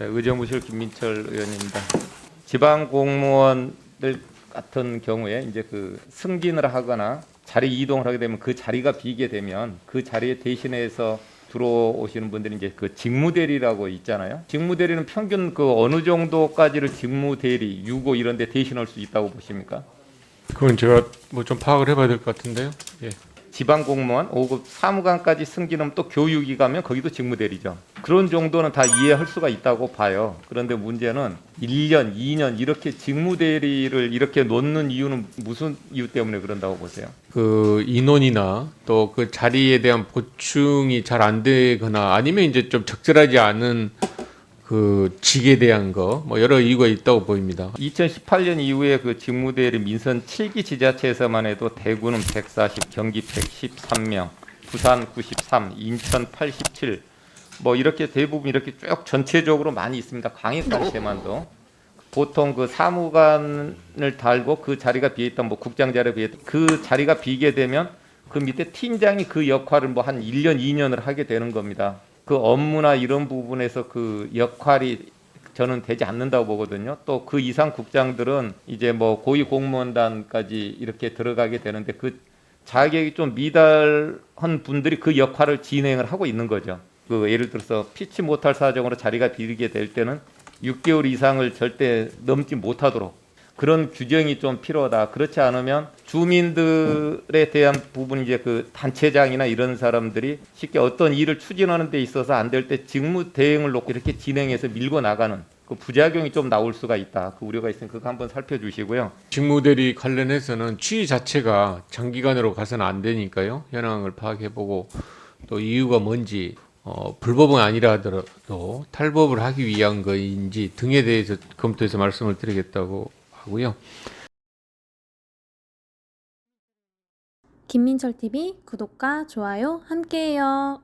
네, 의정부실 김민철 의원입니다. 지방 공무원들 같은 경우에 이제 그 승진을 하거나 자리 이동을 하게 되면 그 자리가 비게 되면 그 자리에 대신해서 들어오시는 분들이 이제 그 직무대리라고 있잖아요. 직무대리는 평균 그 어느 정도까지를 직무대리, 유고 이런 데 대신할 수 있다고 보십니까? 그건 제가 뭐 좀 파악을 해봐야 될 것 같은데요. 예. 지방 공무원 5급 사무관까지 승진하면 또 교육이 가면 거기도 직무 대리죠. 그런 정도는 다 이해할 수가 있다고 봐요. 그런데 문제는 1년, 2년 이렇게 직무 대리를 이렇게 놓는 이유는 무슨 이유 때문에 그런다고 보세요? 그 인원이나 또 그 자리에 대한 보충이 잘 안 되거나 아니면 이제 좀 적절하지 않은 그 직에 대한 거 뭐 여러 이유가 있다고 보입니다. 2018년 이후에 그 직무대리 민선 7기 지자체에서만 해도 대구는 140, 경기 113명, 부산 93, 인천 87, 뭐 이렇게 대부분 이렇게 쭉 전체적으로 많이 있습니다. 광역단체만도 보통 그 사무관을 달고 그 자리가 비했던 뭐 국장 자리에 비했던 그 자리가 비게 되면 그 밑에 팀장이 그 역할을 뭐 한 1년, 2년을 하게 되는 겁니다. 그 업무나 이런 부분에서 그 역할이 저는 되지 않는다고 보거든요. 또 그 이상 국장들은 이제 뭐 고위 공무원단까지 이렇게 들어가게 되는데 그 자격이 좀 미달한 분들이 그 역할을 진행을 하고 있는 거죠. 그 예를 들어서 피치 못할 사정으로 자리가 비게 될 때는 6개월 이상을 절대 넘지 못하도록 그런 규정이 좀 필요하다. 그렇지 않으면 주민들에 대한 부분 이제 그 단체장이나 이런 사람들이 쉽게 어떤 일을 추진하는 데 있어서 안 될 때 직무 대행을 놓고 이렇게 진행해서 밀고 나가는 그 부작용이 좀 나올 수가 있다. 그 우려가 있으니 그거 한번 살펴주시고요. 직무대리 관련해서는 취의 자체가 장기간으로 가서는 안 되니까요. 현황을 파악해보고 또 이유가 뭔지 어, 불법은 아니라 하더라도 탈법을 하기 위한 거인지 등에 대해서 검토해서 말씀을 드리겠다고 하고요. 김민철 TV 구독과 좋아요 함께해요.